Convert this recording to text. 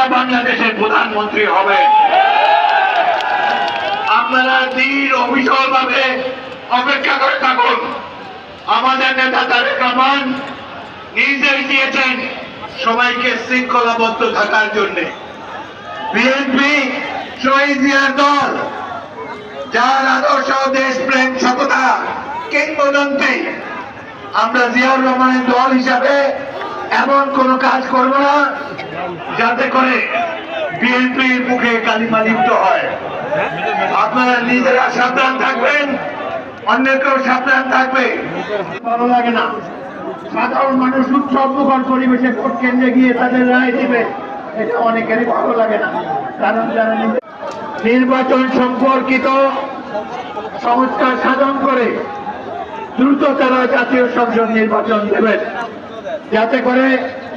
ইনশাল্লাহ বাংলাদেশের প্রধানমন্ত্রী হবে আপনারা দৃঢ় অবিচল ভাবে অপেক্ষা করে থাকুন। আমাদের নেতা তারেক রহমান নির্দেশ দিয়েছেন সবাইকে শৃঙ্খলাবদ্ধ থাকার জন্য। বিএনপি শহীদ জিয়ার দল, যার আদর্শ দেশপ্রেম সততা, কিংবদন্তি, আমরা জিয়াউর রহমানের দল হিসাবে এমন কোন কাজ করব না যাতে করে বিএনপির মুখে কালিমা লিপ্ত হয়। আপনারা নিজেরা সাবধান থাকবেন অন্য কেউ সাবধান থাকবে। ভালো লাগে না। সাধারণ মানুষ উৎসব মুখর পরিবেশে ভোট কেন্দ্রে গিয়ে তাদের রায় দিবে, এটা অনেকেরই ভালো লাগে না। কারণ যারা নির্বাচন সম্পর্কিত সংস্কার সাধন করে, দ্রুত তারা জাতীয় সংসদ নির্বাচন দেবেন। ya te acordé,